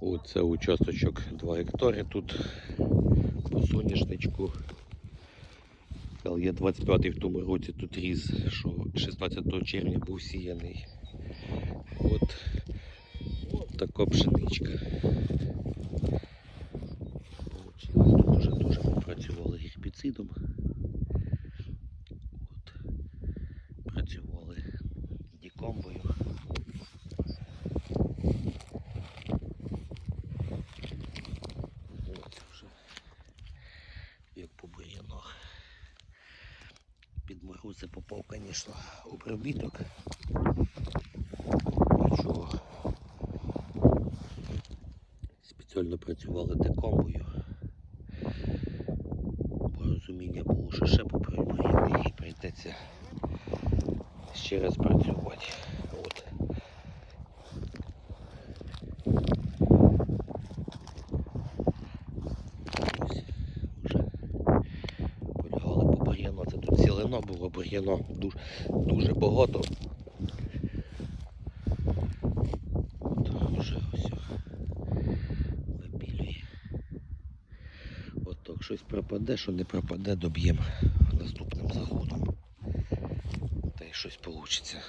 Оце участочок 2 гектари тут по соняшничку. Але є 25-й в тому році тут різ, що 16 червня був сіяний. От, така пшеничка. Получилось. Тут вже дуже попрацювали гербіцидом. От. Працювали дікомбою. От вже як по бур'янах. Під морози попав, звісно, обробіток. Нічого. Спеціально працювали декомбою. Бо розуміння було, що ще попрямує і прийдеться ще раз працювати. От. Ось вже полягали по бур'яну. Сілено було, бур'яно дуже, дуже багато. От вже ось вибілює. От так щось пропаде, що не пропаде, доб'ємо наступним заходом. Та й щось вийде.